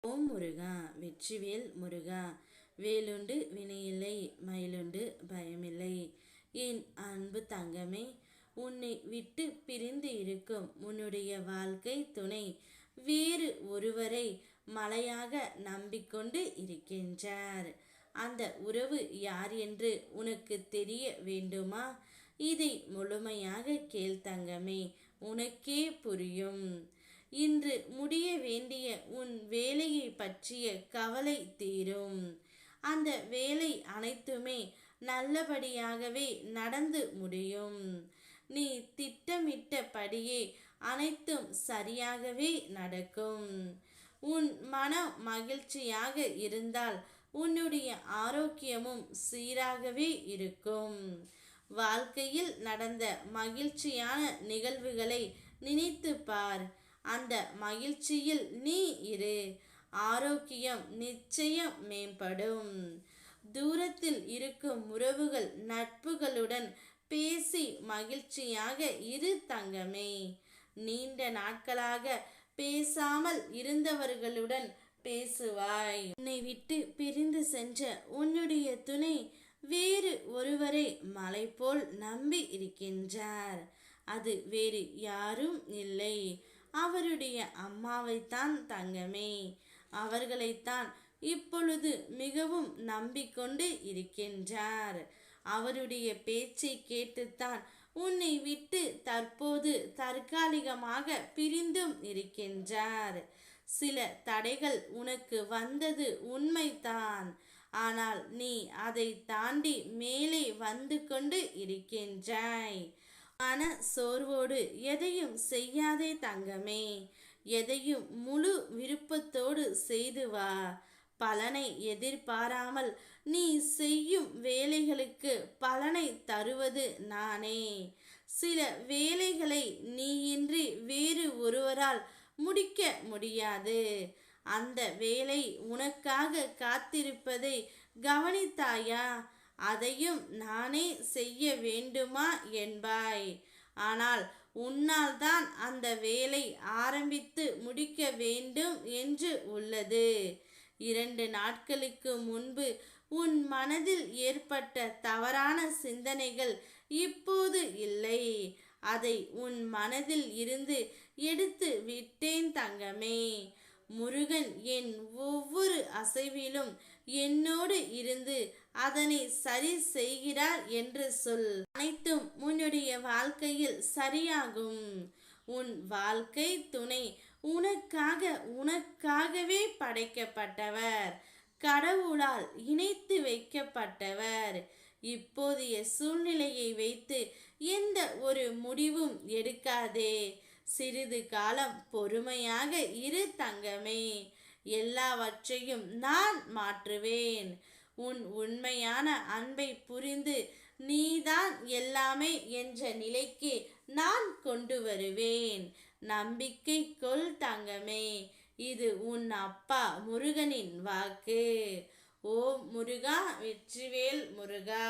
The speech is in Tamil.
ஓம் முருகா வெற்றிவேல் முருகா வேலுண்டு வினையில்லை மயிலுண்டு பயமில்லை. என் அன்பு தங்கமே உன்னை விட்டு பிரிந்து இருக்கும் உன்னுடைய வாழ்க்கை துணை வேறு ஒருவரை மலையாக நம்பிக்கொண்டு இருக்கின்றார். அந்த உறவு யார் என்று உனக்கு தெரிய வேண்டுமா? இதை முழுமையாக கேள் தங்கமே உனக்கே புரியும். இன்று முடிய வேண்டிய உன் வேலையை பற்றிய கவலை தீரும். அந்த வேலை அனைத்துமே நல்லபடியாகவே நடந்து முடியும். நீ திட்டமிட்டபடியே அனைத்தும் சரியாகவே நடக்கும். உன் மன மகிழ்ச்சியாக இருந்தால் உன்னுடைய ஆரோக்கியமும் சீராகவே இருக்கும். வாழ்க்கையில் நடந்த மகிழ்ச்சியான நிகழ்வுகளை நினைத்து பார். அந்த மகிழ்ச்சியில் நீ இரு. ஆரோக்கியம் நிச்சயம் மேம்படும். தூரத்தில் இருக்கும் உறவுகள் நட்புகளுடன் பேசி மகிழ்ச்சியாக இரு தங்கமே. நீண்ட நாட்களாக பேசாமல் இருந்தவர்களுடன் பேசுவாய். உன்னை விட்டு பிரிந்து சென்ற உன்னுடைய துணை வேறு ஒருவரை மலை போல் நம்பி இருக்கின்றார். அது வேறு யாரும் இல்லை. அவருடைய அம்மாவைத்தான் தங்கமே. அவர்களைத்தான் இப்பொழுது மிகவும் நம்பிக்கொண்டு இருக்கின்றார். அவருடைய பேச்சை கேட்டுத்தான் உன்னை விட்டு தற்போது தற்காலிகமாக பிரிந்தும் இருக்கின்றார். சில தடைகள் உனக்கு வந்தது உண்மைதான். ஆனால் நீ அதை தாண்டி மேலே வந்து கொண்டு இருக்கின்றாய். மன சோர்வோடு எதையும் செய்யாதே தங்கமே. எதையும் முழு விருப்பத்தோடு செய்து வா. பலனை எதிர்பாராமல் நீ செய்யும் வேலைகளுக்கு பலனை தருவது நானே. சில வேலைகளை நீயின்றி வேறு ஒருவரால் முடிக்க முடியாது. அந்த வேலை உனக்காக காத்திருப்பதை கவனித்தாயா? அதையும் நானே செய்ய வேண்டுமா என்பாய். ஆனால் உன்னால் தான் அந்த வேலை ஆரம்பித்து முடிக்க வேண்டும் என்று உள்ளது. இரண்டு நாட்களுக்கு முன்பு உன் மனதில் ஏற்பட்ட தவறான சிந்தனைகள் இப்போது இல்லை. அதை உன் மனதில் இருந்து எடுத்து விட்டேன் தங்கமே. முருகன் என் ஒவ்வொரு அசைவிலும் என்னோடு இருந்து அதனை சரி செய்கிறார் என்று சொல். அனைத்தும் உன்னுடைய வாழ்க்கையில் சரியாகும். உன் வாழ்க்கை துணை உனக்காக உனக்காகவே படைக்கப்பட்டவர். கடவுளால் இணைத்து வைக்கப்பட்டவர். இப்போதைய சூழ்நிலையை வைத்து எந்த ஒரு முடிவும் எடுக்காதே. சிறிது காலம் பொறுமையாக இரு தங்கமே எல்லாவற்றையும் நான் மாற்றுவேன். உன் உண்மையான அன்பை புரிந்து நீதான் எல்லாமே என்ற நிலைக்கு நான் கொண்டு வருவேன். நம்பிக்கை கொள் தங்கமே இது உன் அப்பா முருகனின் வாக்கு. ஓ முருகா வெற்றிவேல் முருகா.